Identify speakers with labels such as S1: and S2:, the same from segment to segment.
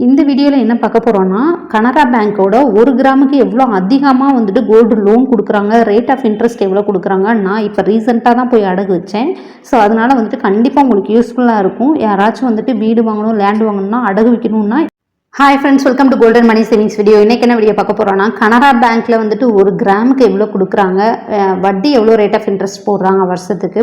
S1: இந்த வீடியோவில் என்ன பார்க்க போகிறோன்னா கனரா பேங்க்கோட ஒரு கிராமுக்கு எவ்வளோ அதிகமாக வந்துட்டு கோல்டு லோன் கொடுக்குறாங்க ரேட் ஆஃப் இன்ட்ரெஸ்ட் எவ்வளோ கொடுக்குறாங்க நான் இப்போ ரீசெண்டாக தான் போய் அடகு வச்சேன். ஸோ அதனால் வந்துட்டு கண்டிப்பாக உங்களுக்கு யூஸ்ஃபுல்லாக இருக்கும். யாராச்சும் வந்துட்டு வீடு வாங்கணும் லேண்ட் வாங்கணும்னா அடகு வைக்கணும்னா hi friends welcome to golden money savings video இன்றைக்கி என்ன வீடியோ பார்க்க போகிறோம்னா கனரா பேங்க்கில் வந்துட்டு ஒரு கிராமுக்கு எவ்வளோ கொடுக்குறாங்க வட்டி எவ்வளோ ரேட் ஆஃப் இன்ட்ரெஸ்ட் போடுறாங்க வருஷத்துக்கு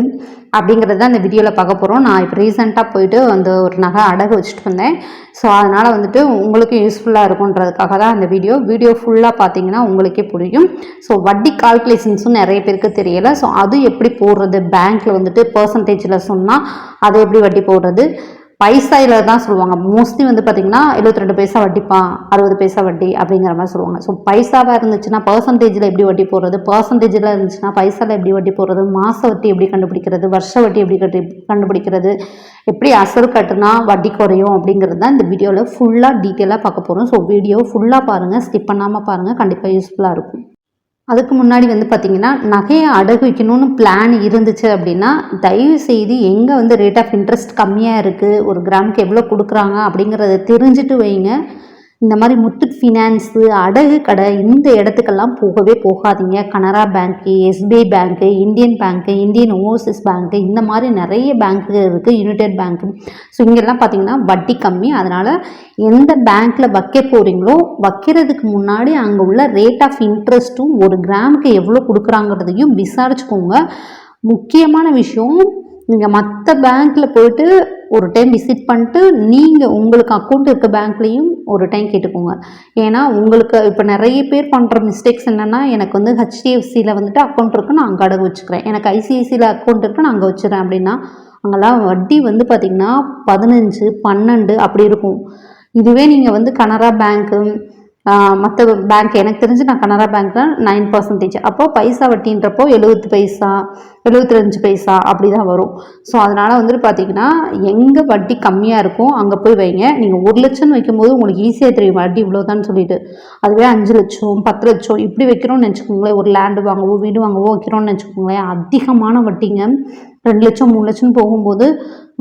S1: அப்படிங்கிறது தான் இந்த வீடியோவில் பார்க்க போகிறோம் நான் இப்போ ரீசெண்டாக போயிட்டு அந்த ஒரு நகை அடகு வச்சுட்டு வந்தேன். ஸோ அதனால் வந்துட்டு உங்களுக்கு யூஸ்ஃபுல்லாக இருக்குன்றதுக்காக தான் அந்த வீடியோ வீடியோ ஃபுல்லாக பார்த்தீங்கன்னா உங்களுக்கே புரியும். ஸோ வட்டி கால்குலேஷன்ஸும் நிறைய பேருக்கு தெரியலை. ஸோ அது எப்படி போடுறது? பேங்க்கில் வந்துட்டு பர்சன்டேஜில் சொன்னால் அது எப்படி வட்டி போடுறது? பைசாயில் தான் சொல்லுவாங்க. மோஸ்ட்லி வந்து பார்த்தீங்கன்னா எழுபத்தி ரெண்டு பைசா வட்டிப்பா அறுபது பைசா வட்டி அப்படிங்கிற மாதிரி சொல்லுவாங்க. ஸோ பைசாவாக இருந்துச்சுன்னா பர்சன்டேஜில் எப்படி வட்டி போடுறது? பர்சன்டேஜில் இருந்துச்சுன்னா பைசாவில் எப்படி வட்டி போடுறது? மாத வட்டி எப்படி கண்டுபிடிக்கிறது? வருஷ வட்டி எப்படி கட்டி கண்டுபிடிக்கிறது? எப்படி அசல் கட்டுனா வட்டி குறையும் அப்படிங்கிறது தான் இந்த வீடியோவில் ஃபுல்லாக டீட்டெயிலாக பார்க்க போகிறோம் ஸோ வீடியோ ஃபுல்லாக பாருங்கள் ஸ்கிப் பண்ணாமல் பாருங்கள் கண்டிப்பாக யூஸ்ஃபுல்லாக இருக்கும். அதுக்கு முன்னாடி வந்து பார்த்திங்கன்னா நகையை அடகு வைக்கணும்னு பிளான் இருந்துச்சு அப்படின்னா தயவு செய்து எங்கே வந்து ரேட் ஆஃப் இன்ட்ரெஸ்ட் கம்மியாக இருக்குது ஒரு கிராமுக்கு எவ்வளோ கொடுக்குறாங்க அப்படிங்கிறத தெரிஞ்சுட்டு வைங்க. இந்த மாதிரி முத்துட் ஃபினான்ஸு அடகு கடை இந்த இடத்துக்கெல்லாம் போகவே போகாதீங்க. கனரா பேங்க்கு எஸ்பிஐ பேங்க்கு இந்தியன் பேங்க்கு இந்தியன் ஓவர்சீஸ் பேங்க்கு இந்த மாதிரி நிறைய பேங்க்கு இருக்குது யுனைடெட் பேங்க்கு ஸோ இங்கெல்லாம் பார்த்தீங்கன்னா வட்டி கம்மி. அதனால் எந்த பேங்க்கில் வைக்க போகிறீங்களோ வைக்கிறதுக்கு முன்னாடி அங்கே உள்ள ரேட் ஆஃப் இன்ட்ரெஸ்ட்டும் ஒரு கிராமுக்கு எவ்வளோ கொடுக்குறாங்கிறதையும் விசாரிச்சுக்கோங்க. முக்கியமான விஷயம் நீங்கள் மற்ற பேங்க்கில் போயிட்டு ஒரு டைம் விசிட் பண்ணிட்டு நீங்கள் உங்களுக்கு அக்கௌண்ட் இருக்க பேங்க்லேயும் ஒரு டைம் கேட்டுக்கோங்க. ஏன்னா உங்களுக்கு இப்போ நிறைய பேர் பண்ணுற மிஸ்டேக்ஸ் என்னென்னா எனக்கு வந்து ஹெச்டிஎஃப்சியில் வந்துட்டு அக்கௌண்ட் இருக்குது நான் அங்கே அடகு வச்சுக்கிறேன். எனக்கு ஐசிஐசியில் அக்கௌண்ட் இருக்குது நான் அங்கே வச்சுறேன் அப்படின்னா அங்கெல்லாம் வட்டி வந்து பார்த்திங்கன்னா பதினஞ்சு பன்னெண்டு அப்படி இருக்கும். இதுவே நீங்கள் வந்து கனரா பேங்க்கு மற்ற பேங்க் எனக்கு தெரிஞ்சு நான் கனரா பேங்க்கில் நைன் பர்சன்டேஜ் அப்போ பைசா வட்டின்றப்போ எழுபத்து பைசா எழுபத்தஞ்சு பைசா அப்படி தான் வரும். ஸோ அதனால் வந்துட்டு பார்த்தீங்கன்னா எங்கே வட்டி கம்மியாக இருக்கோ அங்கே போய் வைங்க. நீங்கள் ஒரு லட்சம்னு வைக்கும்போது உங்களுக்கு ஈஸியாக தெரியும் வட்டி இவ்வளோதான்னு சொல்லிட்டு. அதுவே அஞ்சு லட்சம் பத்து லட்சம் இப்படி வைக்கிறோம்னு நினச்சிக்கோங்களேன். ஒரு லேண்டு வாங்கவோ வீடு வாங்கவோ வைக்கிறோம்னு நினச்சிக்கோங்களேன். அதிகமான வட்டிங்க. ரெண்டு லட்சம் மூணு லட்சம் போகும்போது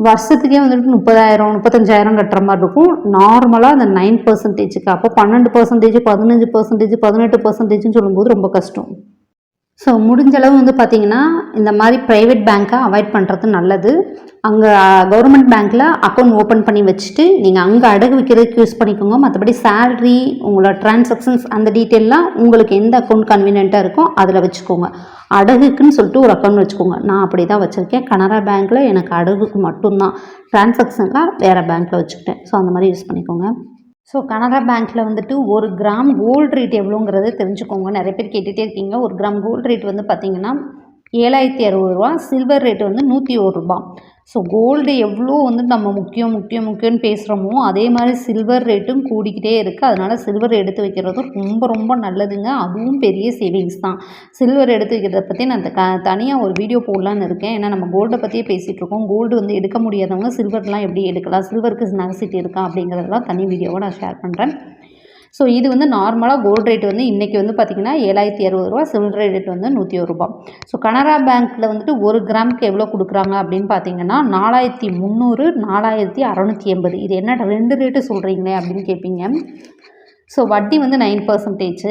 S1: வருஷத்துக்கே வந்துட்டு முப்பதாயிரம் முப்பத்தஞ்சாயிரம் கட்டுற மாதிரி இருக்கும். நார்மலாக அந்த நைன் பர்சன்டேஜுக்கு அப்போ பன்னெண்டு பர்சன்டேஜ் பதினஞ்சு பர்சன்டேஜ் பதினெட்டு பர்சன்டேஜ்னு சொல்லும்போது ரொம்ப கஷ்டம். ஸோ முடிஞ்ச அளவு வந்து பார்த்தீங்கன்னா இந்த மாதிரி ப்ரைவேட் பேங்க்கை அவாய்ட் பண்ணுறது நல்லது. அங்கே கவர்மெண்ட் பேங்க்கில் அக்கௌண்ட் ஓப்பன் பண்ணி வச்சுட்டு நீங்கள் அங்கே அடகு வைக்கிறதுக்கு யூஸ் பண்ணிக்கோங்க. மற்றபடி சேலரி உங்களோட டிரான்சாக்ஷன்ஸ் அந்த டீட்டெயிலாம் உங்களுக்கு எந்த அக்கௌண்ட் கன்வீனியண்ட்டாக இருக்கோ அதில் வச்சுக்கோங்க. அடகுக்குன்னு சொல்லிட்டு ஒரு அக்கௌண்ட் வச்சுக்கோங்க. நான் அப்படி தான் வச்சுருக்கேன். கனரா பேங்க்கில் எனக்கு அடகுக்கு மட்டும்தான். டிரான்சாக்ஷனுக்காக வேறு பேங்க்கில் வச்சுக்கிட்டேன். ஸோ அந்த மாதிரி யூஸ் பண்ணிக்கோங்க. ஸோ கனரா பேங்க்கில் வந்துட்டு ஒரு கிராம் கோல்டு ரேட் எவ்வளோங்கிறத தெரிஞ்சுக்கோங்க. நிறைய பேர் கேட்டுகிட்டே இருக்கீங்க. ஒரு கிராம் கோல்டு ரேட் வந்து பார்த்தீங்கன்னா ஏழாயிரத்தி அறுபது ரூபா சில்வர் ரேட் வந்து நூற்றி ஒரு ரூபா. ஸோ கோல்டு எவ்வளோ வந்து நம்ம முக்கியம் முக்கியம் முக்கியம்னு பேசுகிறோமோ அதே மாதிரி சில்வர் ரேட்டும் கூடிக்கிட்டே இருக்குது அதனால் சில்வர் எடுத்து வைக்கிறதும் ரொம்ப ரொம்ப நல்லதுங்க. அதுவும் பெரிய சேவிங்ஸ் தான். சில்வர் எடுத்து வைக்கிறத பற்றி நான் க தனியாக ஒரு வீடியோ போடலான்னு இருக்கேன். ஏன்னா நம்ம கோல்டை பற்றியே பேசிகிட்டு இருக்கோம். கோல்டு வந்து எடுக்க முடியாதவங்க சில்வர்லாம் எப்படி எடுக்கலாம்? சில்வருக்கு நகசிட்டி இருக்கா அப்படிங்கிறதெல்லாம் தனி வீடியோவை நான் ஷேர் பண்ணுறேன் ஸோ இது வந்து நார்மலாக கோல்டு ரேட் வந்து இன்றைக்கி வந்து பார்த்திங்கன்னா ஏழாயிரத்தி அறுபது ரூபா சில்வர் ரேட் வந்து நூற்றி ஒரு ரூபா. ஸோ கனரா பேங்க்கில் வந்துட்டு ஒரு கிராமுக்கு எவ்வளோ கொடுக்குறாங்க அப்படின்னு பார்த்தீங்கன்னா நாலாயிரத்தி முந்நூறு நாலாயிரத்தி அறநூற்றி எண்பது. இது என்ன ரெண்டு ரேட்டு சொல்கிறீங்களே அப்படின்னு கேட்பீங்க ஸோ வட்டி வந்து நைன் பர்சன்டேஜ்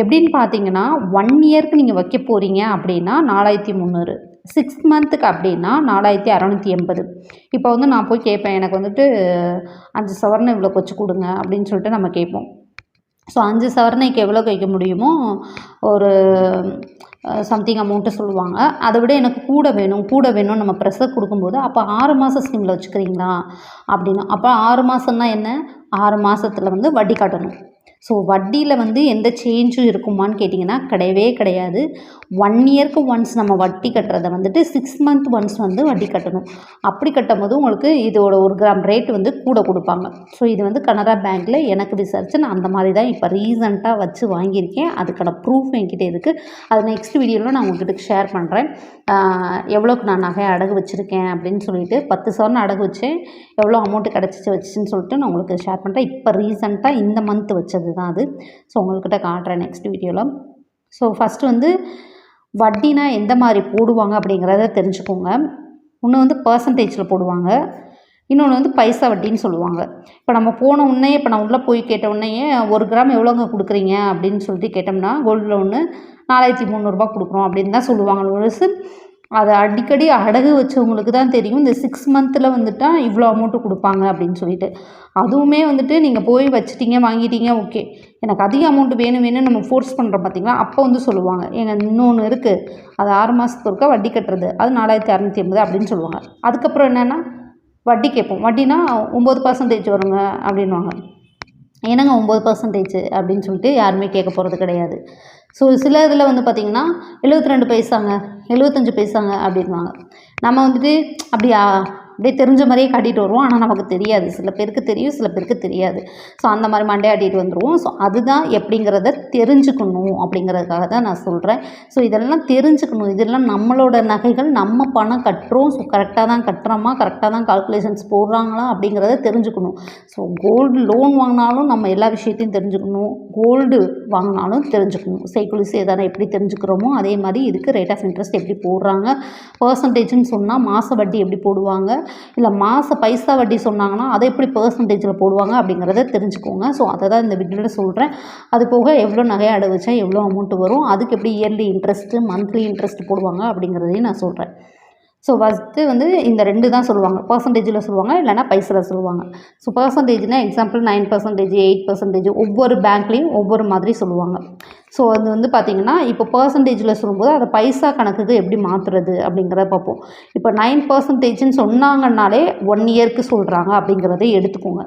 S1: எப்படின்னு பார்த்தீங்கன்னா ஒன் இயர்க்கு நீங்கள் வைக்க போகிறீங்க அப்படின்னா நாலாயிரத்தி முந்நூறு. சிக்ஸ் மந்த்துக்கு அப்படின்னா நாலாயிரத்தி அறநூற்றி எண்பது. இப்போ வந்து நான் போய் கேட்பேன் எனக்கு வந்துட்டு அஞ்சு சவரன் இவ்வளோ கொச்சு கொடுங்க அப்படின்னு சொல்லிட்டு நம்ம கேட்போம் ஸோ அஞ்சு சவரனைக்கு எவ்வளோ வைக்க முடியுமோ ஒரு சம்திங் அமௌண்ட்டு சொல்லுவாங்க. அதை விட எனக்கு கூட வேணும் கூட வேணும் நம்ம ப்ரெஷர் கொடுக்கும்போது அப்போ ஆறு மாத ஸ்கீமில் வச்சுக்கிறீங்களா? அப்படின்னா. அப்போ ஆறு மாதம்னா என்ன? ஆறு மாதத்தில் வந்து வட்டி காட்டணும். ஸோ வட்டியில் வந்து எந்த சேஞ்சும் இருக்குமான்னு கேட்டிங்கன்னா கிடையவே கிடையாது. ஒன் இயர்க்கு ஒன்ஸ் நம்ம வட்டி கட்டுறதை வந்துட்டு சிக்ஸ் மந்த் ஒன்ஸ் வந்து வட்டி கட்டணும். அப்படி கட்டும் போது உங்களுக்கு இதோட ஒரு கிராம் ரேட் வந்து கூட கொடுப்பாங்க. ஸோ இது வந்து கனரா பேங்க்கில் எனக்கு விசாரித்து நான் அந்த மாதிரி தான் இப்போ ரீசண்டாக வச்சு வாங்கியிருக்கேன். அதுக்கான ப்ரூஃப் என்கிட்ட இருக்குது அது நெக்ஸ்ட் வீடியோவில் நான் உங்ககிட்ட ஷேர் பண்ணுறேன் எவ்வளோக்கு நான் நகை அடகு வச்சுருக்கேன் அப்படின்னு சொல்லிட்டு பத்து சவரன் அடகு வச்சேன். எவ்வளோ அமௌண்ட்டு கிடச்சிச்சு வச்சுன்னு சொல்லிட்டு நான் உங்களுக்கு ஷேர் பண்ணுறேன் இப்போ ரீசெண்டாக இந்த மந்த் வச்சது. தான் அது. ஸோ உங்கள்கிட்ட காட்டுறேன் நெக்ஸ்ட் வீடியோவில் ஸோ ஃபஸ்ட்டு வந்து வட்டினா எந்த மாதிரி போடுவாங்க அப்படிங்கிறத தெரிஞ்சுக்கோங்க. ஒன்று வந்து பர்சன்டேஜில் போடுவாங்க. இன்னொன்று வந்து பைசா வட்டின்னு சொல்லுவாங்க. இப்போ நம்ம போன உடனே இப்போ நான் உள்ளே போய் கேட்ட உடனேயே ஒரு கிராம் எவ்வளோங்க கொடுக்குறீங்க? அப்படின்னு சொல்லிட்டு கேட்டோம்னா கோல்டு லோனு நாலாயிரத்தி முந்நூறுரூபா கொடுக்குறோம் அப்படின்னு தான் சொல்லுவாங்க. ஒரு அதை அடிக்கடி அடகு வச்சவங்களுக்கு தான் தெரியும். இந்த சிக்ஸ் மந்த்தில் வந்துட்டா இவ்வளோ அமௌண்ட்டு கொடுப்பாங்க அப்படின்னு சொல்லிட்டு. அதுவுமே வந்துட்டு நீங்கள் போய் வச்சிட்டீங்க வாங்கிட்டீங்க ஓகே எனக்கு அதிக அமௌண்ட் வேணும் வேணும்னு நம்ம ஃபோர்ஸ் பண்ணுறோம் பார்த்தீங்களா அப்போ வந்து சொல்லுவாங்க. ஏங்க இன்னொன்று இருக்குது அது ஆறு மாதத்துக்கு ஒருக்கா வட்டி கட்டுறது. அது நாலாயிரத்தி அறநூற்றி ஐம்பது அப்படின்னு சொல்லுவாங்க. அதுக்கப்புறம் என்னென்னா வட்டி கேட்போம். வட்டினா ஒம்பது பர்சன்டேஜ் வருங்க அப்படின்வாங்க என்னங்க ஒம்பது பர்சன்டேஜ் அப்படின்னு சொல்லிட்டு யாருமே கேட்க போகிறது கிடையாது. ஸோ சில இதில் வந்து பார்த்திங்கன்னா எழுபத்தி ரெண்டு பைசாங்க எழுபத்தஞ்சு பைசாங்க அப்படின்வாங்க நம்ம வந்துட்டு அப்படியா? அப்படியே தெரிஞ்ச மாதிரியே காட்டிட்டு வருவோம். ஆனால் நமக்கு தெரியாது. சில பேருக்கு தெரியும் சில பேருக்கு தெரியாது. ஸோ அந்த மாதிரி மண்டையாட்டிட்டு வந்துடுவோம் ஸோ அதுதான் எப்படிங்கிறத தெரிஞ்சுக்கணும் அப்படிங்கிறதுக்காக தான் நான் சொல்கிறேன் ஸோ இதெல்லாம் தெரிஞ்சுக்கணும். இதெல்லாம் நம்மளோட நகைகள் நம்ம பணம் கட்டுறோம். ஸோ கரெக்டாக தான் கட்டுறோமா? கரெக்டாக தான் கால்குலேஷன்ஸ் போடுறாங்களா? அப்படிங்கிறத தெரிஞ்சுக்கணும். ஸோ கோல்டு லோன் வாங்கினாலும் நம்ம எல்லா விஷயத்தையும் தெரிஞ்சுக்கணும். கோல்டு வாங்கினாலும் தெரிஞ்சுக்கணும். சைக்கிள்ஸ் எதனா எப்படி தெரிஞ்சுக்கிறோமோ அதே மாதிரி இதுக்கு ரேட் ஆஃப் இன்ட்ரெஸ்ட் எப்படி போடுறாங்க? பர்சன்டேஜ்னு சொன்னால் மாத வட்டி எப்படி போடுவாங்க? இல்லை மாத பைசா வட்டி சொன்னாங்கன்னா அதை எப்படி பர்சன்டேஜில் போடுவாங்க அப்படிங்கிறத தெரிஞ்சுக்கோங்க. ஸோ அதை தான் இந்த வீடியோவில் சொல்கிறேன் அது போக எவ்வளோ நகையை அடை வச்சா எவ்வளோ அமௌண்ட்டு வரும் அதுக்கு எப்படி இயர்லி இன்ட்ரெஸ்ட்டு மந்த்லி இன்ட்ரெஸ்ட் போடுவாங்க அப்படிங்கிறதையும் நான் சொல்கிறேன் ஸோ ஃபஸ்ட்டு வந்து இந்த ரெண்டு தான் சொல்லுவாங்க. பர்சன்டேஜில் சொல்லுவாங்க இல்லைனா பைசாவில் சொல்லுவாங்க. So பர்சன்டேஜ்னால் example nine percentage eight percentage ஒவ்வொரு பேங்க்லேயும் ஒவ்வொரு மாதிரி சொல்லுவாங்க. ஸோ அது வந்து பார்த்திங்கன்னா இப்போ பர்சன்டேஜில் சொல்லும்போது அதை பைசா கணக்குக்கு எப்படி மாற்றுறது அப்படிங்கிறத பார்ப்போம். இப்போ நைன் பர்சன்டேஜ்னு சொன்னாங்கன்னாலே ஒன் இயர்க்கு சொல்கிறாங்க அப்படிங்கிறத எடுத்துக்கோங்க.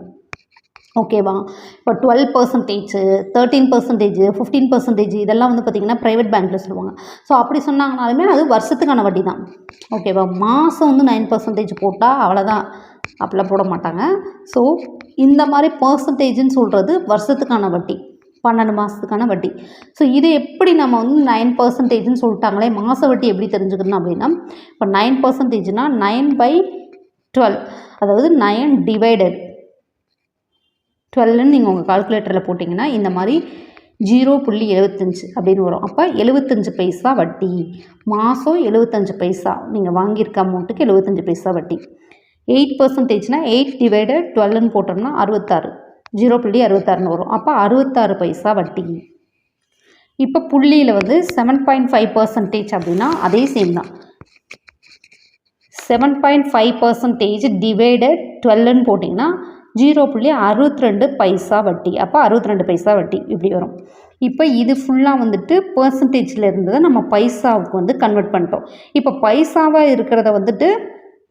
S1: ஓகேவா இப்போ twelve percentage thirteen percentage fifteen percentage இதெல்லாம் வந்து பார்த்திங்கன்னா ப்ரைவேட் பேங்க்கில் சொல்லுவாங்க. ஸோ அப்படி சொன்னாங்கனாலுமே அது வருஷத்துக்கான வட்டி தான் ஓகேவா மாதம் வந்து நைன் பர்சன்டேஜ் போட்டால் அவ்வளோதான் அப்படிலாம் போட மாட்டாங்க. ஸோ இந்த மாதிரி பர்சன்டேஜ்னு சொல்கிறது வருஷத்துக்கான வட்டி. பன்னெண்டு மாதத்துக்கான வட்டி. ஸோ இது எப்படி நம்ம வந்து நைன் பர்சன்டேஜ்னு சொல்லிட்டாங்களே மாத வட்டி எப்படி தெரிஞ்சுக்கணும் அப்படின்னா இப்போ நைன் பர்சன்டேஜ்னால் நைன் பை டுவெல் அதாவது நைன் டிவைடட் டுவெல்னு நீங்கள் உங்கள் கால்குலேட்டரில் போட்டிங்கன்னா இந்த மாதிரி ஜீரோ புள்ளி எழுபத்தஞ்சு அப்படின்னு வரும். அப்போ எழுபத்தஞ்சு பைசா வட்டி. மாதம் எழுபத்தஞ்சு பைசா. நீங்கள் வாங்கியிருக்க அமௌண்ட்டுக்கு எழுபத்தஞ்சு பைசா வட்டி. எயிட் பர்சன்டேஜ்னால் எயிட் டிவைடட் டுவெல்னு போட்டோம்னா அறுபத்தாறு. ஜீரோ புள்ளி அறுபத்தாறுன்னு வரும். அப்போ அறுபத்தாறு பைசா வட்டி. இப்போ புள்ளியில் வந்து செவன் பாயிண்ட் ஃபைவ் பர்சன்டேஜ் அப்படின்னா அதே சேம் தான். Seven point five percentage divided டுவெல்லுன்னு போட்டிங்கன்னா ஜீரோ புள்ளி அறுபத்தி ரெண்டு பைசா வட்டி. அப்போ அறுபத்தி ரெண்டு பைசா வட்டி இப்படி வரும். இப்போ இது ஃபுல்லாக வந்துட்டு பர்சன்டேஜில் இருந்ததை நம்ம பைசாவுக்கு வந்து கன்வெர்ட் பண்ணிட்டோம். இப்போ பைசாவாக இருக்கிறத வந்துட்டு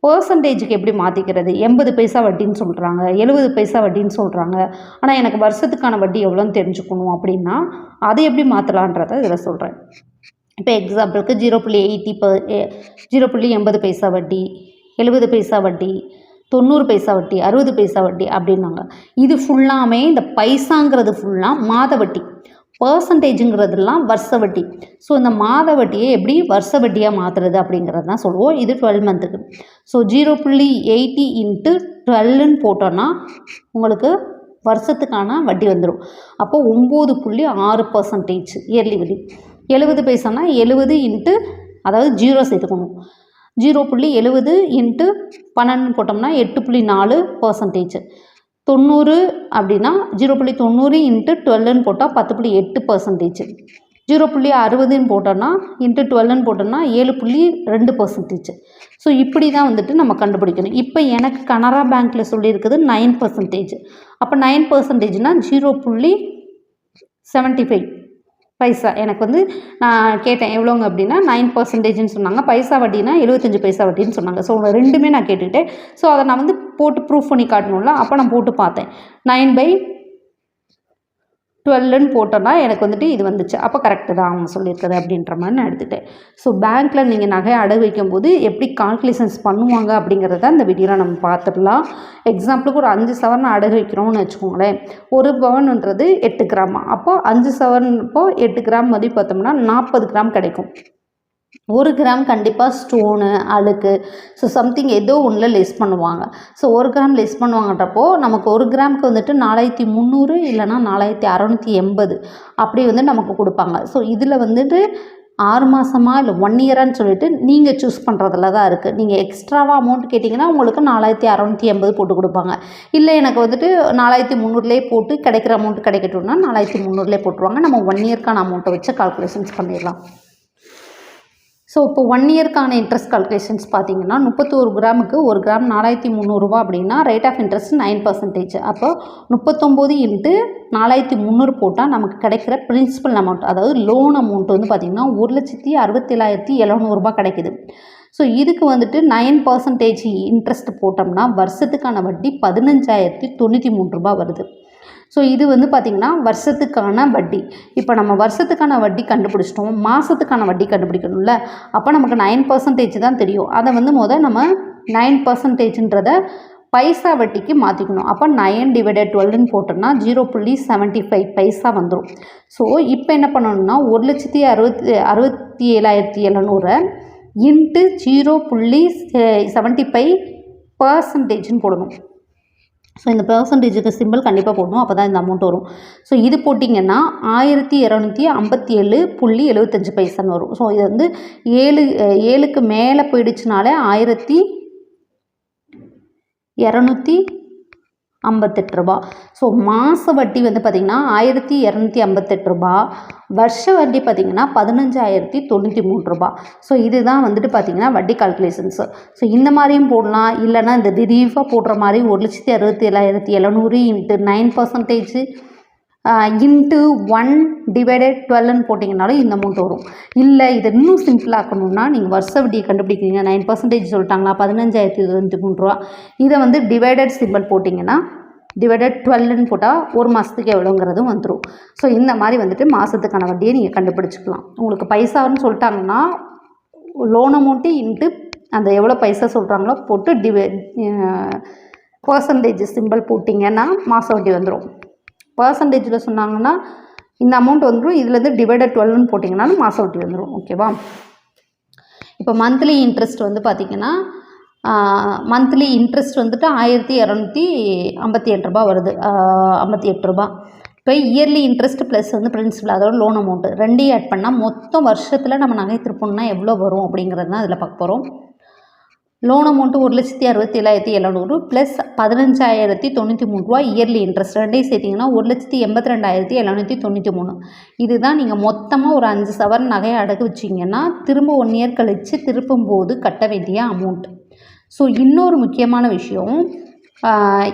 S1: பர்சன்டேஜுக்கு எப்படி மாற்றிக்கிறது எண்பது பைசா வட்டின்னு சொல்கிறாங்க எழுபது பைசா வட்டின்னு சொல்கிறாங்க ஆனால் எனக்கு வருஷத்துக்கான வட்டி எவ்வளோன்னு தெரிஞ்சுக்கணும் அப்படின்னா அதை எப்படி மாற்றலான்றத இதில் சொல்கிறேன் இப்போ எக்ஸாம்பிளுக்கு ஜீரோ புள்ளி எயிட்டி ப ஜீரோ புள்ளி எண்பது பைசா வட்டி எழுபது பைசா வட்டி தொண்ணூறு பைசா வட்டி அறுபது பைசா வட்டி அப்படின்னாங்க. இது ஃபுல்லாமே இந்த பைசாங்கிறது ஃபுல்லாக மாத வட்டி. பர்சன்டேஜுங்கிறதுலாம் வருஷ வட்டி. ஸோ இந்த மாத வட்டியை எப்படி வருஷ வட்டியாக மாற்றுறது அப்படிங்கிறது தான் சொல்லுவோம். இது டுவெல் மந்த்துக்கு ஸோ ஜீரோ புள்ளி எயிட்டி இன்ட்டு டுவெல்லுன்னு போட்டோன்னா உங்களுக்கு வருஷத்துக்கான வட்டி வந்துடும் அப்போ ஒம்பது புள்ளி ஆறு பர்சன்டேஜ் இயர்லி வட்டி. எழுபது பைசானா எழுபது இன்ட்டு அதாவது ஜீரோ சேர்த்துக்கணும். ஜீரோ புள்ளி எழுபது இன்ட்டு பன்னெண்டு போட்டோம்னா எட்டு புள்ளி நாலு பர்சன்டேஜ் தொண்ணூறு அப்படின்னா ஜீரோ புள்ளி தொண்ணூறு இன்ட்டு டுவெல்லுன்னு போட்டால் பத்து புள்ளி எட்டு பர்சன்டேஜ் ஜீரோ புள்ளி அறுபதுன்னு போட்டோன்னா இன்ட்டு டுவெல்லுன்னு போட்டோம்னா ஏழு புள்ளி ரெண்டு பர்சன்டேஜ் ஸோ இப்படி தான் வந்துட்டு நம்ம கண்டுபிடிக்கணும். இப்போ எனக்கு கனரா பேங்க்கில் சொல்லியிருக்குது நைன் பர்சன்டேஜ் அப்போ நைன் பர்சன்டேஜ்னால் ஜீரோ புள்ளி செவன்ட்டி ஃபைவ். பைசா. எனக்கு வந்து நான் கேட்டேன் எவ்வளோங்க அப்படின்னா நைன் பர்சன்டேஜ்னு சொன்னாங்க. பைசா வட்டினா எழுபத்தஞ்சு பைசா வட்டின்னு சொன்னாங்க. ஸோ ரெண்டுமே நான் கேட்டுக்கிட்டேன். ஸோ அதை நான் வந்து போட்டு ப்ரூஃப் பண்ணி காட்டணும்ல அப்போ நான் போட்டு பார்த்தேன். நைன் பை டுவெல்லுன்னு போட்டோன்னா எனக்கு வந்துட்டு இது வந்துச்சு. அப்போ கரெக்டு தான் அவங்க சொல்லியிருக்கிறது அப்படின்ற மாதிரி நான் எடுத்துகிட்டேன் ஸோ பேங்க்கில் நீங்கள் நகையை அடகு வைக்கும்போது எப்படி கால்குலேஷன்ஸ் பண்ணுவாங்க அப்படிங்கிறத இந்த வீடியோவில் நம்ம பார்த்துடலாம். எக்ஸாம்பிளுக்கு ஒரு அஞ்சு சவரன் அடகு வைக்கிறோம்னு வச்சுக்கோங்களேன். ஒரு பவன்ன்றது எட்டு கிராம். அப்போ அஞ்சு சவரன் இப்போ எட்டு கிராம் மதிப்பு பார்த்தோம்னா நாற்பது கிராம் கிடைக்கும். ஒரு கிராம் கண்டிப்பாக ஸ்டோனு அழுக்கு ஸோ சம்திங் ஏதோ ஒன்றில் லெஸ் பண்ணுவாங்க. ஸோ ஒரு கிராம் லெஸ் பண்ணுவாங்கன்றப்போ நமக்கு ஒரு கிராமுக்கு வந்துட்டு நாலாயிரத்தி முந்நூறு இல்லைனா நாலாயிரத்தி அறநூற்றி எண்பது அப்படி வந்து நமக்கு கொடுப்பாங்க. ஸோ இதில் வந்துட்டு ஆறு மாதமா இல்லை ஒன் இயரான்னு சொல்லிட்டு நீங்கள் சூஸ் பண்ணுறதுல தான் இருக்குது நீங்கள் எக்ஸ்ட்ராவாக அமௌண்ட் கேட்டிங்கன்னா உங்களுக்கு நாலாயிரத்தி அறநூற்றி எண்பது போட்டு கொடுப்பாங்க. இல்லை எனக்கு வந்துட்டு நாலாயிரத்தி முந்நூறுலேயே போட்டு கிடைக்கிற அமௌண்ட் கிடைக்கட்டும்னா நாலாயிரத்தி முந்நூறுலேயே போட்டுருவாங்க. நம்ம ஒன் இயர்க்கான அமௌண்ட்டை வச்சு கால்குலேஷன்ஸ் பண்ணிடலாம். ஸோ இப்போ ஒன் இயர்க்கான இன்ட்ரெஸ்ட் கால்குலேஷன்ஸ் பார்த்தீங்கன்னா முப்பத்தோரு கிராமுக்கு ஒரு கிராம் நாலாயிரத்தி முந்நூறுரூவா அப்படின்னா rate of interest nine percentage அப்போ முப்பத்தொம்போது இன்ட்டு நாலாயிரத்தி முந்நூறு போட்டால் நமக்கு கிடைக்கிற பிரின்சிபல் அமௌண்ட் அதாவது லோன் அமௌண்ட் வந்து பார்த்திங்கன்னா ஒரு லட்சத்தி அறுபத்தேழாயிரத்தி எழுநூறுபா கிடைக்குது. ஸோ இதுக்கு வந்துட்டு நைன் பர்சன்டேஜ் இன்ட்ரெஸ்ட் போட்டோம்னா வருஷத்துக்கான வட்டி பதினஞ்சாயிரத்தி தொண்ணூற்றி மூணு ரூபா வருது. ஸோ இது வந்து பார்த்திங்கன்னா வருஷத்துக்கான வட்டி. இப்போ நம்ம வருஷத்துக்கான வட்டி கண்டுபிடிச்சிட்டோம். மாதத்துக்கான வட்டி கண்டுபிடிக்கணும்ல. அப்போ நமக்கு நைன் பர்சன்டேஜ் தான் தெரியும். அதை வந்து முதல் நம்ம நைன் பர்சன்டேஜ்ன்றத பைசா வட்டிக்கு மாற்றிக்கணும் அப்போ நைன் டிவைடட் டுவெல்னு போட்டோம்னா ஜீரோ புள்ளி செவன்ட்டி ஃபைவ் பைசா வந்துடும் ஸோ இப்போ என்ன பண்ணணும்னா ஒரு லட்சத்தி அறுபத்தி அறுபத்தி ஏழாயிரத்தி எழுநூறை இன்ட்டு ஜீரோ புள்ளி செவன்ட்டி ஃபைவ் பர்சன்டேஜ்னு போடணும். ஸோ இந்த பெர்சன்டேஜுக்கு சிம்பிள் கண்டிப்பாக போடணும். அப்போ தான் இந்த அமௌண்ட் வரும். ஸோ இது போட்டிங்கன்னா ஆயிரத்தி இரநூத்தி ஐம்பத்தி ஏழு புள்ளி எழுபத்தஞ்சு பைசான்னு வரும். ஸோ இது வந்து ஏழு ஏழுக்கு மேலே போயிடுச்சுனாலே ஆயிரத்தி இரநூத்தி ஐம்பத்தெட்டு ரூபா. ஸோ மாத வட்டி வந்து பார்த்திங்கன்னா ஆயிரத்தி இரநூத்தி ஐம்பத்தெட்டு ரூபா. வருஷ வட்டி பார்த்திங்கன்னா பதினஞ்சாயிரத்தி தொண்ணூற்றி மூணு ரூபா. ஸோ இதுதான் வந்துட்டு பார்த்திங்கன்னா வட்டி கால்குலேஷன்ஸு ஸோ இந்த மாதிரியும் போடலாம். இல்லைன்னா இந்த திடீர்ஃபாக போடுற மாதிரி ஒரு லட்சத்தி அறுபத்தி ஏழாயிரத்தி எழுநூறு into nine percentage into one divided டுவெல்னு போட்டிங்கனாலும் இந்த அமௌண்ட் வரும். இல்லை இதை இன்னும் சிம்பிளாக்கணும்னா நீங்கள் வருஷ வட்டியை கண்டுபிடிக்கிறீங்க. நைன் பர்சன்டேஜ் சொல்லிட்டாங்களா பதினஞ்சாயிரத்தி தொண்ணூற்றி மூணு ரூபா. இதை வந்து டிவைடட் சிம்பிள் போட்டிங்கன்னா டிவைடட் டுவெல்னு போட்டால் ஒரு மாதத்துக்கு எவ்வளோங்கிறதும் வந்துடும் ஸோ இந்த மாதிரி வந்துட்டு மாதத்துக்கான வட்டியை நீங்கள் கண்டுபிடிச்சிக்கலாம். உங்களுக்கு பைசான்னு சொல்லிட்டாங்கன்னா லோன் அமௌண்ட்டு இன்ட்டு அந்த எவ்வளோ பைசா சொல்கிறாங்களோ போட்டு டிவை பர்சன்டேஜ் சிம்பிள் போட்டிங்கன்னா மாத வட்டி வந்துடும் பர்சன்டேஜில் சொன்னாங்கன்னா இந்த அமௌண்ட் வந்துடும் இதுலேருந்து டிவைடட் டுவெல்னு போட்டிங்கனாலும் மாத வட்டி வந்துடும் ஓகேவா இப்போ மந்த்லி இன்ட்ரெஸ்ட் வந்து பார்த்திங்கன்னா மந்த்லி இன்ட்ரெஸ்ட் வந்துட்டு ஆயிரத்தி இரநூத்தி ஐம்பத்தி எட்டு ரூபா வருது. ஐம்பத்தி எட்டு ரூபா இப்போ இயர்லி இன்ட்ரெஸ்ட் ப்ளஸ் வந்து பிரின்சிபல் அதோட லோன் அமௌண்ட்டு ரெண்டையும் ஆட் பண்ணால் மொத்தம் வருஷத்தில் நம்ம நகை திருப்பணும்னா எவ்வளோ வரும் அப்படிங்கிறது தான் இதில் பார்க்க போகிறோம் லோன் அமௌண்ட்டு ஒரு லட்சத்தி அறுபத்தி ஏழாயிரத்தி எழுநூறு ப்ளஸ் பதினஞ்சாயிரத்தி தொண்ணூற்றி மூணு ரூபா இயர்லி இன்ட்ரெஸ்ட் ரெண்டையும் சேர்த்திங்கன்னா ஒரு லட்சத்தி எண்பத்தி ரெண்டாயிரத்தி எழுநூற்றி தொண்ணூற்றி மூணு. இதுதான் நீங்கள் மொத்தமாக ஒரு அஞ்சு சவரன் நகையை அடகு வச்சிங்கன்னா திரும்ப ஒன் இயர் கழித்து திருப்பும்போது கட்ட வேண்டிய அமௌண்ட் ஸோ இன்னொரு முக்கியமான விஷயம்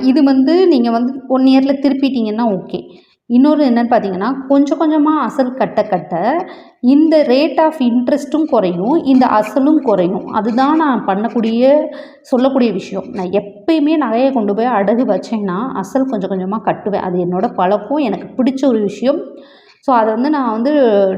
S1: இது வந்து நீங்கள் வந்து ஒன் இயரில் திருப்பிட்டீங்கன்னா ஓகே இன்னொரு என்னன்னு பார்த்தீங்கன்னா கொஞ்சம் கொஞ்சமாக அசல் கட்ட கட்ட இந்த ரேட் ஆஃப் இன்ட்ரெஸ்ட்டும் குறையும் இந்த அசலும் குறையும். அதுதான் நான் பண்ணக்கூடிய சொல்லக்கூடிய விஷயம். நான் எப்பயுமே நகையை கொண்டு போய் அடகு வச்சேன்னா அசல் கொஞ்சம் கொஞ்சமாக கட்டுவேன். அது என்னோடய பழக்கம் எனக்கு பிடிச்ச ஒரு விஷயம். ஸோ அதை வந்து நான் வந்து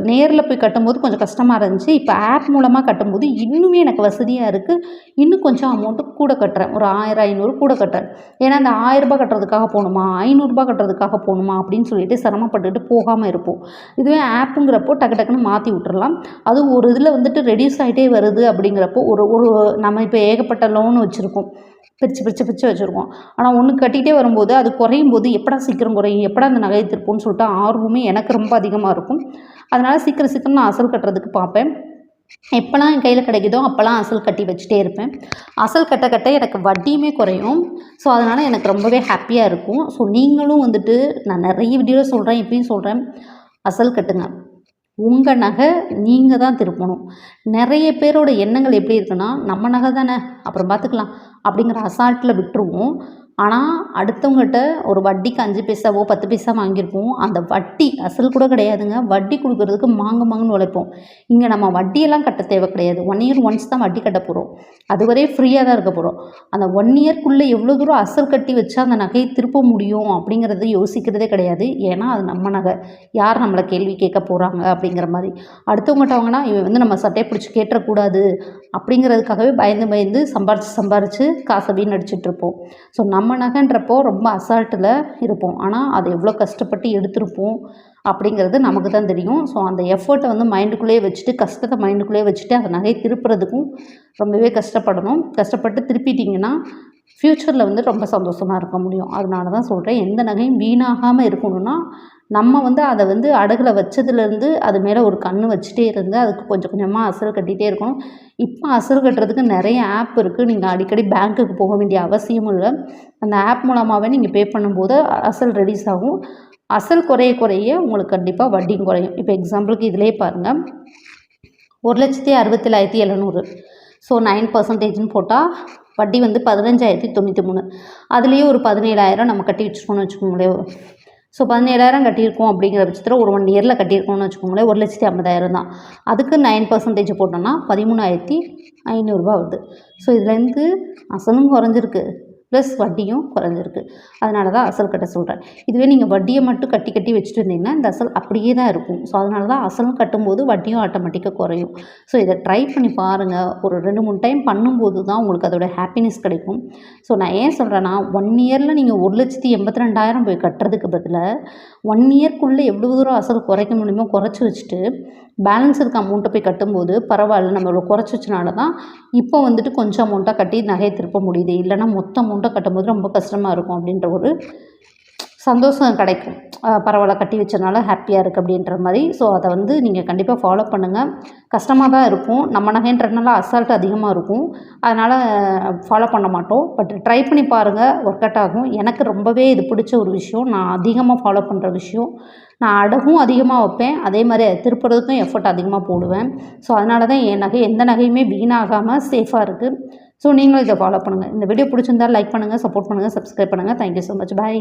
S1: நேரில் போய் கட்டும்போது கொஞ்சம் கஷ்டமாக இருந்துச்சு. இப்போ ஆப் மூலமாக கட்டும்போது இன்னுமே எனக்கு வசதியாக இருக்குது இன்னும் கொஞ்சம் அமௌண்ட்டு கூட கட்டுறேன். ஒரு ஆயிரம் ஐநூறு கூட கட்டுறேன். ஏன்னா அந்த ஆயிரரூபா கட்டுறதுக்காக போகணுமா? ஐநூறுரூபா கட்டுறதுக்காக போகணுமா? அப்படின்னு சொல்லிட்டு சிரமப்பட்டுட்டு போகாமல் இருப்போம். இதுவே ஆப்புங்கிறப்போ டக்கு டக்குன்னு மாற்றி விட்டுறலாம். அதுவும் ஒரு இதில் வந்துட்டு ரெடியூஸ் ஆகிட்டே வருது அப்படிங்கிறப்போ ஒரு ஒரு நம்ம இப்போ ஏகப்பட்ட லோன் வச்சுருக்கோம். பிரித்து பிரித்து பிரித்து வச்சுருக்கோம். ஆனால் ஒன்று கட்டிகிட்டே வரும்போது அது குறையும் போது எப்படா சீக்கிரம் குறையும்? எப்படா அந்த நகையை திருப்போம்னு சொல்லிட்டு ஆர்வமே எனக்கு ரொம்ப அதிகமாக இருக்கும். அதனால் சீக்கிரம் சீக்கிரம் நான் அசல் கட்டுறதுக்கு பார்ப்பேன். எப்போல்லாம் என் கையில் கிடைக்குதோ அப்போல்லாம் அசல் கட்டி வச்சுட்டே இருப்பேன். அசல் கட்ட கட்ட எனக்கு வட்டியுமே குறையும். ஸோ அதனால் எனக்கு ரொம்பவே ஹாப்பியாக இருக்கும். ஸோ நீங்களும் வந்துட்டு நான் நிறைய வீடியோவில் சொல்கிறேன் இப்பயும் சொல்கிறேன் அசல் கட்டுங்க. உங்கள் நகை நீங்கள் தான் திருப்பணும். நிறைய பேரோட எண்ணங்கள் எப்படி இருக்குன்னா நம்ம நகை தானே அப்புறம் பார்த்துக்கலாம். அப்படிங்கிற அசால்ட்டில் விட்டுருவோம். ஆனால் அடுத்தவங்ககிட்ட ஒரு வட்டிக்கு அஞ்சு பைசாவோ பத்து பைசா வாங்கியிருப்போம். அந்த வட்டி அசல் கூட கிடையாதுங்க. வட்டி கொடுக்கறதுக்கு மாங்க மாங்கன்னு உழைப்போம். இங்கே நம்ம வட்டியெல்லாம் கட்ட தேவை கிடையாது. ஒன் இயர் ஒன்ஸ் தான் வட்டி கட்ட போகிறோம் அதுவரை ஃப்ரீயாக தான் இருக்க போகிறோம் அந்த ஒன் இயர்க்குள்ளே எவ்வளோ தூரம் அசல் கட்டி வச்சா அந்த நகையை திருப்ப முடியும் அப்படிங்கிறத யோசிக்கிறதே கிடையாது. ஏன்னா அது நம்ம நகை. யார் நம்மளை கேள்வி கேட்க போகிறாங்க அப்படிங்கிற மாதிரி. அடுத்தவங்ககிட்ட வாங்கினா இவன் வந்து நம்ம சட்டையை பிடிச்சி கேட்டக்கூடாது அப்படிங்கிறதுக்காகவே பயந்து பயந்து சம்பாரித்து சம்பாரித்து காசை வீணடிச்சிட்ருப்போம். ஸோ நம்ம நகைன்றப்போ ரொம்ப அசால்ட்டில் இருப்போம். ஆனால் அதை எவ்வளோ கஷ்டப்பட்டு எடுத்திருப்போம்? அப்படிங்கிறது நமக்கு தான் தெரியும். ஸோ அந்த எஃபர்ட்டை வந்து மைண்டுக்குள்ளேயே வச்சுட்டு கஷ்டத்தை மைண்டுக்குள்ளேயே வச்சுட்டு அந்த நகையை திருப்புறதுக்கும் ரொம்பவே கஷ்டப்படணும். கஷ்டப்பட்டு திருப்பிட்டிங்கன்னா ஃப்யூச்சரில் வந்து ரொம்ப சந்தோஷமாக இருக்க முடியும். அதனால தான் சொல்கிறேன் எந்த நகையும் வீணாகாமல் இருக்கணும்னா நம்ம வந்து அதை வந்து அடகில் வச்சதுலேருந்து அது மேலே ஒரு கண் வச்சுட்டே இருந்து அதுக்கு கொஞ்சம் கொஞ்சமாக அசல் கட்டிகிட்டே இருக்கணும். இப்போ அசல் கட்டுறதுக்கு நிறைய ஆப் இருக்குது நீங்கள் அடிக்கடி பேங்க்குக்கு போக வேண்டிய அவசியமும் இல்லை. அந்த ஆப் மூலமாகவே நீங்கள் பே பண்ணும்போது அசல் ரெடியூஸ் ஆகும். அசல் குறைய குறைய உங்களுக்கு கண்டிப்பாக வட்டியும் குறையும். இப்போ எக்ஸாம்பிளுக்கு இதிலே பாருங்கள் ஒரு லட்சத்தி அறுபத்தேழாயிரத்தி எழுநூறு. ஸோ நைன் பர்சன்டேஜ்னு போட்டால் வட்டி வந்து பதினஞ்சாயிரத்தி தொண்ணூற்றி மூணு அதுலேயே ஒரு பதினேழாயிரம் நம்ம கட்டி வச்சுருக்கோம்னு வச்சுக்கோங்களேன். ஸோ பதினேழாயிரம் கட்டியிருக்கோம் அப்படிங்கிற பட்சத்தில் ஒரு ஒன் இயரில் கட்டியிருக்கோம்னு வச்சுக்கோங்களேன். ஒரு லட்சத்தி ஐம்பதாயிரம் தான். அதுக்கு நைன் பர்சன்டேஜ் போட்டோன்னா பதிமூணாயிரத்தி ஐநூறுரூபா வருது. ஸோ இதுலேருந்து அசலும் குறைஞ்சிருக்கு. ப்ளஸ் வட்டியும் குறைஞ்சிருக்கு. அதனால தான் அசல் கட்ட சொல்கிறேன் இதுவே நீங்கள் வட்டியை மட்டும் கட்டி கட்டி வச்சுட்டு இருந்தீங்கன்னா இந்த அசல் அப்படியே தான் இருக்கும். ஸோ அதனால தான் அசலும் கட்டும்போது வட்டியும் ஆட்டோமேட்டிக்காக குறையும். ஸோ இதை ட்ரை பண்ணி பாருங்கள் ஒரு ரெண்டு மூணு டைம் பண்ணும்போது தான் உங்களுக்கு அதோட ஹாப்பினஸ் கிடைக்கும். ஸோ நான் ஏன் சொல்கிறேன்னா ஒன் இயரில் நீங்கள் ஒரு லட்சத்தி எண்பத்தி ரெண்டாயிரம் போய் கட்டுறதுக்கு பதிலாக ஒன் இயர்க்குள்ளே எவ்வளோ தூரம் அசல் குறைக்க முடியுமோ குறைச்சி வச்சுட்டு பேலன்ஸ் இருக்க அமௌண்ட்டை போய் கட்டும்போது பரவாயில்ல நம்ம இவ்வளோ குறைச்சி வச்சனால தான் இப்போ வந்துட்டு கொஞ்சம் அமௌண்ட்டாக கட்டி நகையை திருப்ப முடியுது. இல்லைன்னா மொத்த அமௌண்ட்டை கட்டும்போது ரொம்ப கஷ்டமாக இருக்கும் அப்படின்ற ஒரு சந்தோஷம் கிடைக்கும். பரவாயில்ல கட்டி வச்சனால ஹாப்பியாக இருக்குது அப்படின்ற மாதிரி. ஸோ அதை வந்து நீங்கள் கண்டிப்பாக ஃபாலோ பண்ணுங்கள் கஷ்டமாக தான் இருக்கும். நம்ம நகைன்றதுனால அசால்ட் அதிகமாக இருக்கும். அதனால் ஃபாலோ பண்ண மாட்டோம். பட் ட்ரை பண்ணி பாருங்கள் ஒர்க் அவுட் ஆகும். எனக்கு ரொம்பவே இது பிடிச்ச ஒரு விஷயம். நான் அதிகமாக ஃபாலோ பண்ணுற விஷயம். நான் அடகும் அதிகமாக வைப்பேன். அதே மாதிரி திருப்புறதுக்கும் எஃபர்ட் அதிகமாக போடுவேன். ஸோ அதனால தான் என் நகை எந்த நகையுமே வீணாகாமல் சேஃபாக இருக்குது ஸோ நீங்களும் இதை ஃபாலோ பண்ணுங்கள் இந்த வீடியோ பிடிச்சிருந்தா லைக் பண்ணுங்கள் சப்போர்ட் பண்ணுங்கள் சப்ஸ்கிரைப் பண்ணுங்கள் தேங்க்யூ ஸோ மச் பாய்